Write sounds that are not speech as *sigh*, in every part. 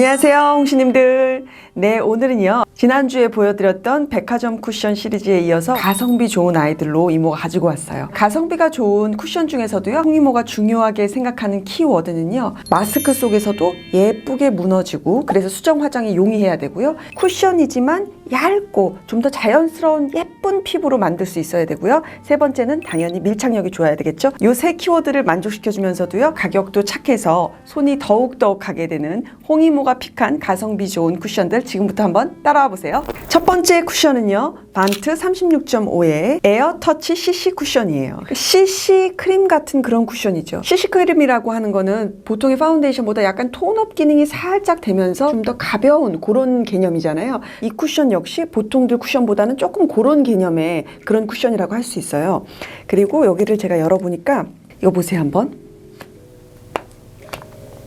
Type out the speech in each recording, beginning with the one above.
안녕하세요, 홍시님들. 네, 오늘은요, 지난주에 보여드렸던 백화점 쿠션 시리즈에 이어서 가성비 좋은 아이들로 이모가 가지고 왔어요. 가성비가 좋은 쿠션 중에서도요, 홍이모가 중요하게 생각하는 키워드는요, 마스크 속에서도 예쁘게 무너지고, 그래서 수정 화장이 용이해야 되고요, 쿠션이지만 얇고 좀 더 자연스러운 예쁜 피부로 만들 수 있어야 되고요. 세 번째는 당연히 밀착력이 좋아야 되겠죠. 요 세 키워드를 만족시켜주면서도요. 가격도 착해서 손이 더욱더욱 가게 되는 홍이모가 픽한 가성비 좋은 쿠션들 지금부터 한번 따라와 보세요. 첫 번째 쿠션은요. 반트 36.5의 에어 터치 CC 쿠션이에요. CC 크림 같은 그런 쿠션이죠. CC 크림이라고 하는 거는 보통의 파운데이션보다 약간 톤업 기능이 살짝 되면서 좀 더 가벼운 그런 개념이잖아요. 이 쿠션 역시 보통들 쿠션보다는 조금 그런 개념의 그런 쿠션이라고 할 수 있어요. 그리고 여기를 제가 열어보니까 이거 보세요 한번.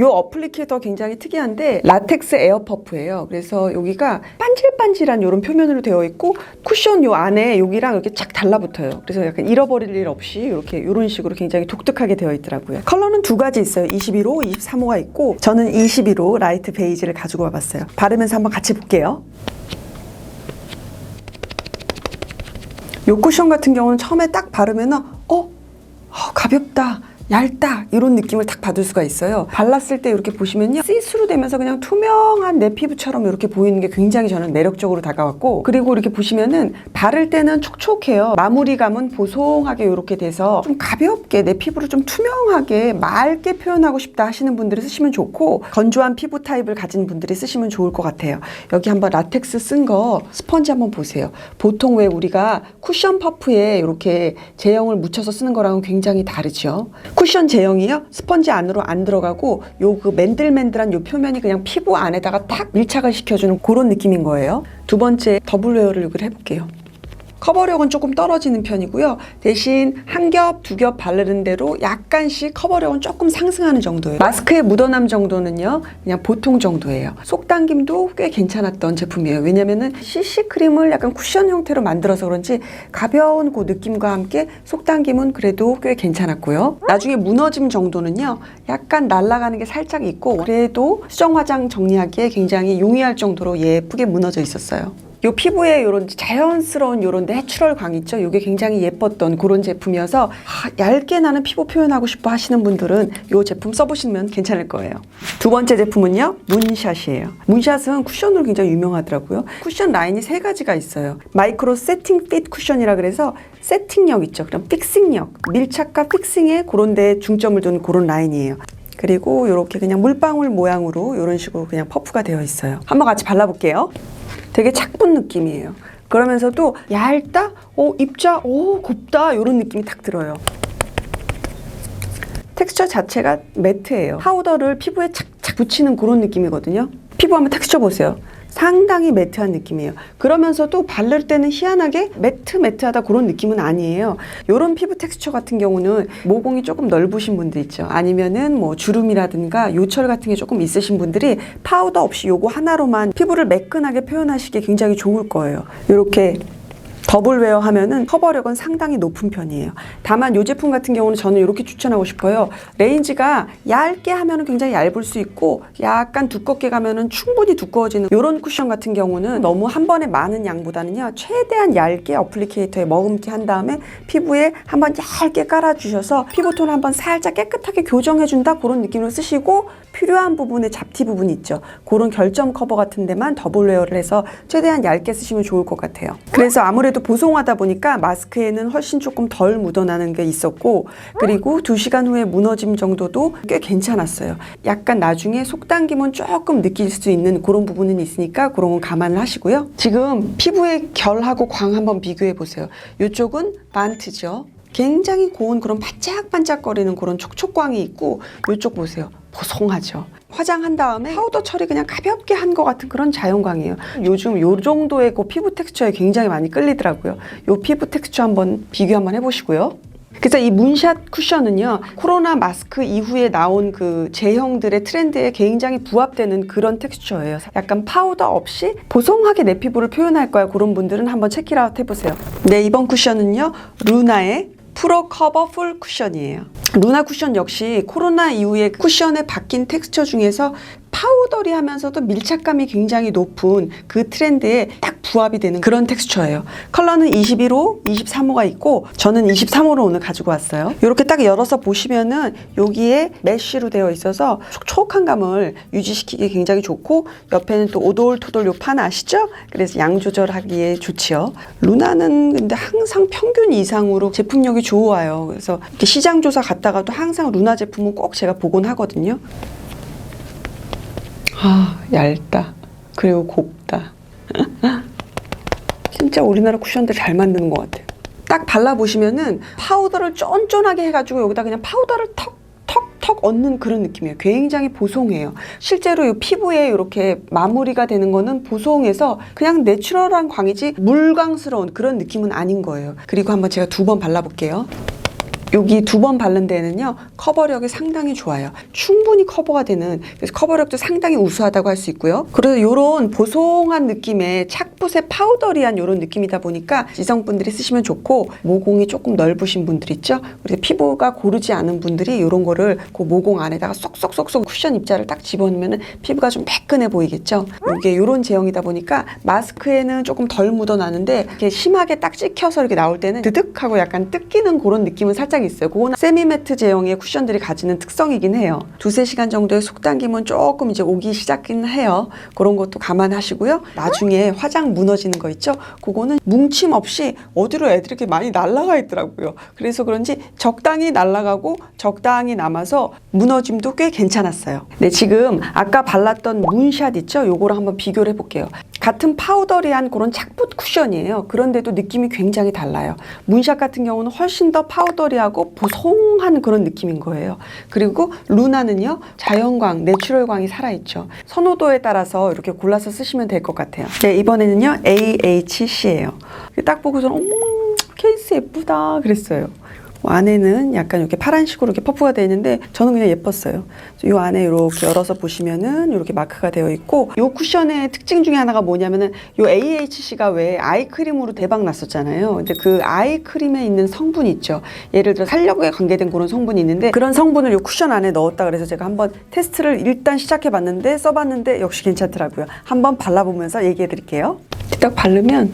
요 어플리케이터 굉장히 특이한데 라텍스 에어 퍼프예요. 그래서 여기가 반질반질한 이런 표면으로 되어 있고 쿠션 요 안에 여기랑 이렇게 착 달라붙어요. 그래서 약간 잃어버릴 일 없이 이렇게 이런 식으로 굉장히 독특하게 되어 있더라고요. 컬러는 두 가지 있어요. 21호, 23호가 있고 저는 21호 라이트 베이지를 가지고 와봤어요. 바르면서 한번 같이 볼게요. 요 쿠션 같은 경우는 처음에 딱 바르면은 어, 어 가볍다. 얇다 이런 느낌을 딱 받을 수가 있어요. 발랐을 때 이렇게 보시면요. 시스루 되면서 그냥 투명한 내 피부처럼 이렇게 보이는 게 굉장히 저는 매력적으로 다가왔고 그리고 이렇게 보시면은 바를 때는 촉촉해요. 마무리감은 보송하게 이렇게 돼서 좀 가볍게 내 피부를 좀 투명하게 맑게 표현하고 싶다 하시는 분들이 쓰시면 좋고 건조한 피부 타입을 가진 분들이 쓰시면 좋을 것 같아요. 여기 한번 라텍스 쓴 거 스펀지 한번 보세요. 보통 왜 우리가 쿠션 퍼프에 이렇게 제형을 묻혀서 쓰는 거랑은 굉장히 다르죠 쿠션 제형이요? 스펀지 안으로 안 들어가고 요 그 맨들맨들한 요 표면이 그냥 피부 안에다가 딱 밀착을 시켜주는 그런 느낌인 거예요. 두 번째 더블 웨어를 여기를 해볼게요 커버력은 조금 떨어지는 편이고요. 대신 한 겹, 두 겹 바르는 대로 약간씩 커버력은 조금 상승하는 정도예요. 마스크의 묻어남 정도는요, 그냥 보통 정도예요. 속당김도 꽤 괜찮았던 제품이에요. 왜냐면은 CC 크림을 약간 쿠션 형태로 만들어서 그런지 가벼운 그 느낌과 함께 속당김은 그래도 꽤 괜찮았고요. 나중에 무너짐 정도는요, 약간 날아가는 게 살짝 있고, 그래도 수정 화장 정리하기에 굉장히 용이할 정도로 예쁘게 무너져 있었어요. 요 피부에 요런 자연스러운 요런 내추럴 광 있죠. 요게 굉장히 예뻤던 그런 제품이어서 아, 얇게 나는 피부 표현하고 싶어 하시는 분들은 요 제품 써보시면 괜찮을 거예요. 두 번째 제품은요. 문샷이에요. 문샷은 쿠션으로 굉장히 유명하더라고요. 쿠션 라인이 세 가지가 있어요. 마이크로 세팅 핏 쿠션이라 그래서 세팅력 있죠. 그럼 픽싱력, 밀착과 픽싱에 그런 데 중점을 둔 그런 라인이에요. 그리고 이렇게 그냥 물방울 모양으로 이런 식으로 그냥 퍼프가 되어 있어요. 한번 같이 발라볼게요. 되게 착분 느낌이에요. 그러면서도 얇다, 오 입자, 오 곱다 이런 느낌이 딱 들어요. 텍스처 자체가 매트예요. 파우더를 피부에 착착 붙이는 그런 느낌이거든요. 피부 한번 텍스처 보세요. 상당히 매트한 느낌이에요. 그러면서도 바를 때는 희한하게 매트 매트하다 그런 느낌은 아니에요. 이런 피부 텍스처 같은 경우는 모공이 조금 넓으신 분들 있죠. 아니면은 뭐 주름이라든가 요철 같은 게 조금 있으신 분들이 파우더 없이 요거 하나로만 피부를 매끈하게 표현하시기 굉장히 좋을 거예요. 이렇게 더블웨어 하면은 커버력은 상당히 높은 편이에요. 다만 이 제품 같은 경우는 저는 이렇게 추천하고 싶어요. 레인지가 얇게 하면은 굉장히 얇을 수 있고 약간 두껍게 가면은 충분히 두꺼워지는 이런 쿠션 같은 경우는 너무 한 번에 많은 양보다는요 최대한 얇게 어플리케이터에 머금게 한 다음에 피부에 한번 얇게 깔아주셔서 피부톤을 한번 살짝 깨끗하게 교정해준다 그런 느낌으로 쓰시고 필요한 부분에 잡티 부분 있죠. 그런 결점 커버 같은 데만 더블웨어를 해서 최대한 얇게 쓰시면 좋을 것 같아요. 그래서 아무래도 보송하다 보니까 마스크에는 훨씬 조금 덜 묻어나는 게 있었고 그리고 두시간 후에 무너짐 정도도 꽤 괜찮았어요. 약간 나중에 속당김은 조금 느낄 수 있는 그런 부분은 있으니까 그런 건 감안을 하시고요. 지금 피부의 결하고 광 한번 비교해 보세요. 이쪽은 반트죠. 굉장히 고운 그런 반짝반짝거리는 그런 촉촉광이 있고 이쪽 보세요. 보송하죠. 화장한 다음에 파우더 처리 그냥 가볍게 한 것 같은 그런 자연광이에요. 요즘 요 정도의 그 피부 텍스처에 굉장히 많이 끌리더라고요. 요 피부 텍스처 한번 비교 한번 해보시고요. 그래서 이 문샷 쿠션은요 코로나 마스크 이후에 나온 그 제형들의 트렌드에 굉장히 부합되는 그런 텍스처예요. 약간 파우더 없이 보송하게 내 피부를 표현할 거야 그런 분들은 한번 체크아웃 해보세요. 네 이번 쿠션은요 루나의 프로 커버 풀 쿠션이에요. 루나 쿠션 역시 코로나 이후에 쿠션의 바뀐 텍스처 중에서 파우더리하면서도 밀착감이 굉장히 높은 그 트렌드에 딱 부합이 되는 그런 텍스처예요. 컬러는 21호, 23호가 있고 저는 23호로 오늘 가지고 왔어요. 이렇게 딱 열어서 보시면은 여기에 메쉬로 되어 있어서 촉촉한 감을 유지시키기 굉장히 좋고 옆에는 또 오돌토돌 요 판 아시죠? 그래서 양 조절하기에 좋지요. 루나는 근데 항상 평균 이상으로 제품력이 좋아요. 그래서 시장 조사 갔다가도 항상 루나 제품은 꼭 제가 보곤 하거든요. 아, 얇다. 그리고 곱다. *laughs* 진짜 우리나라 쿠션들 잘 만드는 것 같아요. 딱 발라보시면은 파우더를 쫀쫀하게 해가지고 여기다 그냥 파우더를 턱, 턱, 턱 얹는 그런 느낌이에요. 굉장히 보송해요. 실제로 이 피부에 이렇게 마무리가 되는 거는 보송해서 그냥 내추럴한 광이지 물광스러운 그런 느낌은 아닌 거예요. 그리고 한번 제가 두 번 발라볼게요. 여기 두 번 바른 데는요 커버력이 상당히 좋아요. 충분히 커버가 되는 그래서 커버력도 상당히 우수하다고 할 수 있고요. 그래서 이런 보송한 느낌의 착붙의 파우더리한 이런 느낌이다 보니까 지성분들이 쓰시면 좋고 모공이 조금 넓으신 분들 있죠? 그래서 피부가 고르지 않은 분들이 이런 거를 그 모공 안에다가 쏙쏙쏙쏙 쿠션 입자를 딱 집어넣으면 피부가 좀 매끈해 보이겠죠? 이게 이런 제형이다 보니까 마스크에는 조금 덜 묻어나는데 이렇게 심하게 딱 찍혀서 이렇게 나올 때는 드득하고 약간 뜯기는 그런 느낌은 살짝 있어요. 그거는 세미매트 제형의 쿠션들이 가지는 특성이긴 해요. 두세 시간 정도의 속당김은 조금 이제 오기 시작은 해요. 그런 것도 감안하시고요. 나중에 화장 무너지는 거 있죠? 그거는 뭉침 없이 어디로 애들이 이렇게 많이 날아가 있더라고요. 그래서 그런지 적당히 날아가고 적당히 남아서 무너짐도 꽤 괜찮았어요. 네, 지금 아까 발랐던 문샷 있죠? 요거랑 한번 비교를 해볼게요. 같은 파우더리한 그런 착붙 쿠션이에요. 그런데도 느낌이 굉장히 달라요. 문샷 같은 경우는 훨씬 더 파우더리하고 보송한 그런 느낌인 거예요. 그리고 루나는요, 자연광, 내추럴광이 살아있죠. 선호도에 따라서 이렇게 골라서 쓰시면 될 것 같아요. 네, 이번에는요, AHC예요. 딱 보고서는, 음, 케이스 예쁘다. 그랬어요. 안에는 약간 이렇게 파란식으로 이렇게 퍼프가 되어 있는데 저는 그냥 예뻤어요. 이 안에 이렇게 열어서 보시면은 이렇게 마크가 되어 있고 이 쿠션의 특징 중에 하나가 뭐냐면은 이 AHC가 왜 아이크림으로 대박 났었잖아요. 근데 그 아이크림에 있는 성분 있죠. 예를 들어 살력에 관계된 그런 성분이 있는데 그런 성분을 이 쿠션 안에 넣었다 그래서 제가 한번 테스트를 일단 시작해 봤는데 써 봤는데 역시 괜찮더라고요. 한번 발라 보면서 얘기해 드릴게요. 딱 바르면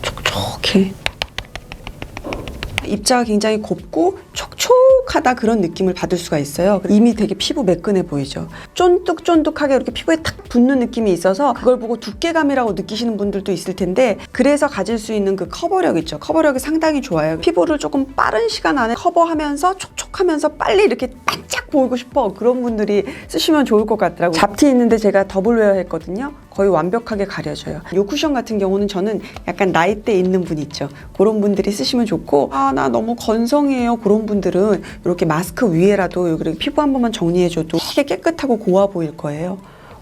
촉촉해. 입자가 굉장히 곱고 촉촉하다 그런 느낌을 받을 수가 있어요. 이미 되게 피부 매끈해 보이죠. 쫀득쫀득하게 이렇게 피부에 탁 붙는 느낌이 있어서 그걸 보고 두께감이라고 느끼시는 분들도 있을 텐데 그래서 가질 수 있는 그 커버력 있죠. 커버력이 상당히 좋아요. 피부를 조금 빠른 시간 안에 커버하면서 촉촉하면서 빨리 이렇게 반짝 보이고 싶어 그런 분들이 쓰시면 좋을 것 같더라고요. 잡티 있는데 제가 더블 웨어 했거든요. 거의 완벽하게 가려져요. 이 쿠션 같은 경우는 저는 약간 나이대 있는 분 있죠. 그런 분들이 쓰시면 좋고 아 나 너무 건성이에요. 그런 분들은 이렇게 마스크 위에라도 이렇게 피부 한 번만 정리해줘도 되게 깨끗하고 고와 보일 거예요.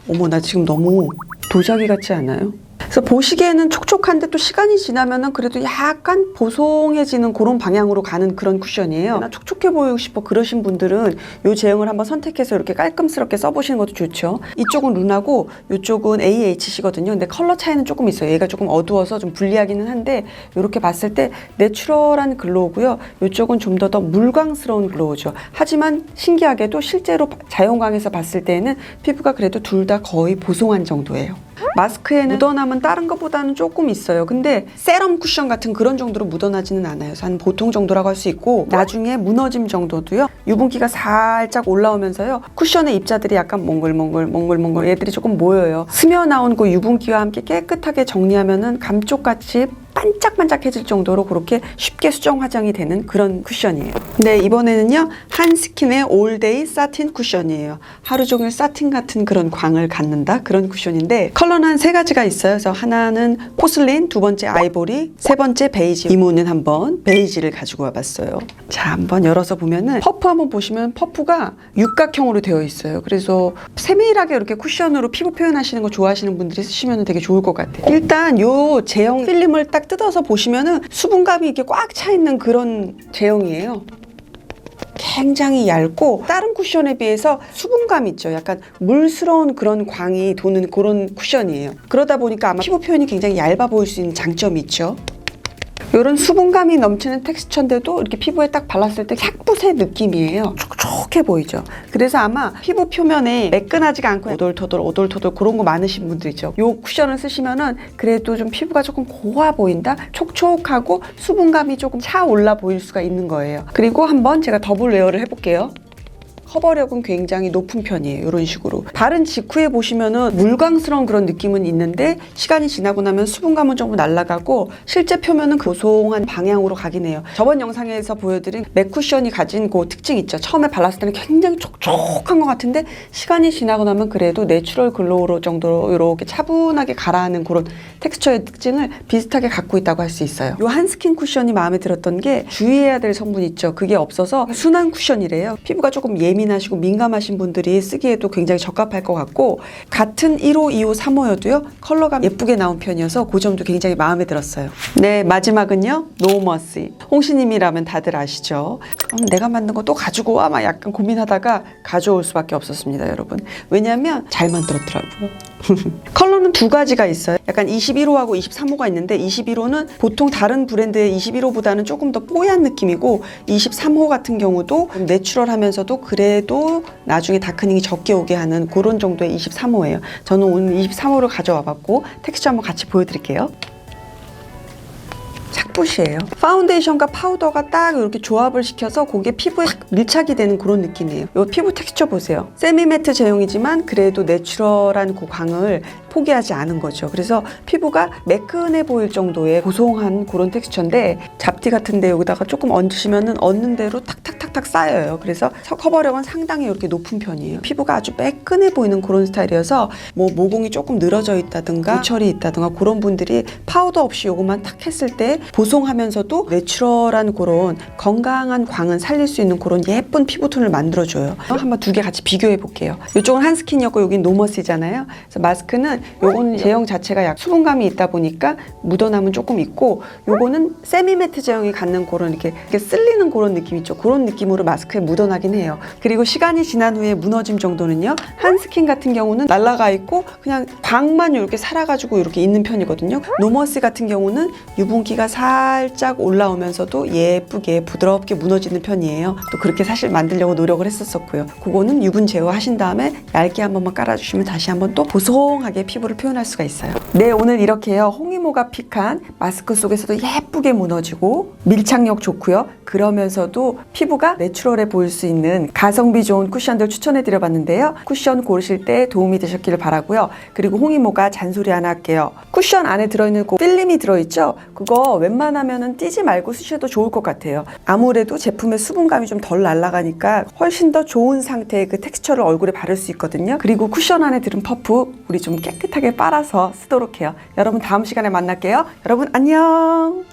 어머 나 지금 너무 도자기 같지 않아요? 그래서 보시기에는 촉촉한데 또 시간이 지나면은 그래도 약간 보송해지는 그런 방향으로 가는 그런 쿠션이에요. 나 촉촉해 보이고 싶어 그러신 분들은 이 제형을 한번 선택해서 이렇게 깔끔스럽게 써보시는 것도 좋죠. 이쪽은 루나고 이쪽은 AHC거든요. 근데 컬러 차이는 조금 있어요. 얘가 조금 어두워서 좀 불리하기는 한데 이렇게 봤을 때 내추럴한 글로우고요. 이쪽은 좀 더 더 물광스러운 글로우죠. 하지만 신기하게도 실제로 자연광에서 봤을 때는 피부가 그래도 둘 다 거의 보송한 정도예요. 마스크에는 묻어남은 다른 것보다는 조금 있어요. 근데 세럼 쿠션 같은 그런 정도로 묻어나지는 않아요. 한 보통 정도라고 할 수 있고 나중에 무너짐 정도도요. 유분기가 살짝 올라오면서요. 쿠션의 입자들이 약간 몽글몽글 몽글몽글 얘들이 조금 모여요. 스며 나온 그 유분기와 함께 깨끗하게 정리하면은 감쪽같이 반짝반짝해질 정도로 그렇게 쉽게 수정 화장이 되는 그런 쿠션이에요. 네, 이번에는요. 한스킨의 올데이 사틴 쿠션이에요. 하루 종일 사틴 같은 그런 광을 갖는다 그런 쿠션인데 컬러는 한 세 가지가 있어요. 그래서 하나는 포슬린, 두 번째 아이보리, 세 번째 베이지. 이모는 한번 베이지를 가지고 와봤어요. 자, 한번 열어서 보면은 퍼프 한번 보시면 퍼프가 육각형으로 되어 있어요. 그래서 세밀하게 이렇게 쿠션으로 피부 표현하시는 거 좋아하시는 분들이 쓰시면 되게 좋을 것 같아요. 일단 요 제형 필름을 딱 뜯어서 보시면은 수분감이 이렇게 꽉 차 있는 그런 제형이에요. 굉장히 얇고 다른 쿠션에 비해서 수분감 있죠. 약간 물스러운 그런 광이 도는 그런 쿠션이에요. 그러다 보니까 아마 피부 표현이 굉장히 얇아 보일 수 있는 장점이 있죠. 이런 수분감이 넘치는 텍스처인데도 이렇게 피부에 딱 발랐을 때 착붙의 느낌이에요. 촉촉해 보이죠. 그래서 아마 피부 표면에 매끈하지가 않고 오돌토돌 오돌토돌 그런 거 많으신 분들 있죠. 요 쿠션을 쓰시면은 그래도 좀 피부가 조금 고와 보인다, 촉촉하고 수분감이 조금 차 올라 보일 수가 있는 거예요. 그리고 한번 제가 더블 레어를 해볼게요. 커버력은 굉장히 높은 편이에요. 이런 식으로. 바른 직후에 보시면은 물광스러운 그런 느낌은 있는데 시간이 지나고 나면 수분감은 조금 날아가고 실제 표면은 고소한 방향으로 가긴 해요. 저번 영상에서 보여드린 맥 쿠션이 가진 그 특징 있죠. 처음에 발랐을 때는 굉장히 촉촉한 것 같은데 시간이 지나고 나면 그래도 내추럴 글로우로 정도로 이렇게 차분하게 가라앉는 그런 텍스처의 특징을 비슷하게 갖고 있다고 할 수 있어요. 이 한스킨 쿠션이 마음에 들었던 게 주의해야 될 성분 있죠. 그게 없어서 순한 쿠션이래요. 피부가 조금 예민 하시고 민감하신 분들이 쓰기에도 굉장히 적합할 것 같고 같은 1호, 2호, 3호여도요 컬러가 예쁘게 나온 편이어서 그 점도 굉장히 마음에 들었어요. 네 마지막은요 노머시 홍시님이라면 다들 아시죠? 음, 내가 만든 거 또 가지고 와 막 약간 고민하다가 가져올 수밖에 없었습니다, 여러분. 왜냐하면 잘 만들었더라고요. *laughs* 컬러는 두 가지가 있어요. 약간 21호하고 23호가 있는데 21호는 보통 다른 브랜드의 21호보다는 조금 더 뽀얀 느낌이고 23호 같은 경우도 좀 내추럴하면서도 그래도 나중에 다크닝이 적게 오게 하는 그런 정도의 23호예요. 저는 오늘 23호를 가져와 봤고 텍스처 한번 같이 보여드릴게요. 착붙이에요. 파운데이션과 파우더가 딱 이렇게 조합을 시켜서 그게 피부에 탁 밀착이 되는 그런 느낌이에요. 이 피부 텍스처 보세요. 세미매트 제형이지만 그래도 내추럴한 그 광을 포기하지 않은 거죠. 그래서 피부가 매끈해 보일 정도의 고송한 그런 텍스처인데 잡티 같은데 여기다가 조금 얹으시면은 얹는 대로 탁탁탁탁 쌓여요. 그래서 커버력은 상당히 이렇게 높은 편이에요. 피부가 아주 매끈해 보이는 그런 스타일이어서 뭐 모공이 조금 늘어져 있다든가 고철이 있다든가 그런 분들이 파우더 없이 요것만 탁 했을 때 보송하면서도 내추럴한 그런 건강한 광은 살릴 수 있는 그런 예쁜 피부톤을 만들어줘요. 한번 두 개 같이 비교해 볼게요. 이쪽은 한스킨이었고 여긴 노머스잖아요. 그래서 마스크는 요건 제형 자체가 약 수분감이 있다 보니까 묻어남은 조금 있고 요거는 세미 매트 제형이 갖는 그런 이렇게, 이렇게 쓸리는 그런 느낌 있죠. 그런 느낌으로 마스크에 묻어나긴 해요. 그리고 시간이 지난 후에 무너짐 정도는요. 한 스킨 같은 경우는 날라가 있고 그냥 광만 이렇게 살아가지고 이렇게 있는 편이거든요. 노머스 같은 경우는 유분기가 살짝 올라오면서도 예쁘게 부드럽게 무너지는 편이에요. 또 그렇게 사실 만들려고 노력을 했었었고요. 그거는 유분 제어하신 다음에 얇게 한 번만 깔아주시면 다시 한번 또 보송하게 피부를 표현할 수가 있어요. 네, 오늘 이렇게요. 홍이모가 픽한 마스크 속에서도 예쁘게 무너지고 밀착력 좋고요. 그러면서도 피부가 내추럴해 보일 수 있는 가성비 좋은 쿠션들 추천해 드려봤는데요. 쿠션 고르실 때 도움이 되셨기를 바라고요. 그리고 홍이모가 잔소리 하나 할게요. 쿠션 안에 들어있는 그 필름이 들어있죠? 그거 웬만하면은 띄지 말고 쓰셔도 좋을 것 같아요. 아무래도 제품의 수분감이 좀 덜 날아가니까 훨씬 더 좋은 상태의 그 텍스처를 얼굴에 바를 수 있거든요. 그리고 쿠션 안에 들은 퍼프 우리 좀 깨끗하게 빨아서 쓰도록 해요. 여러분 다음 시간에 만날게요. 여러분 안녕.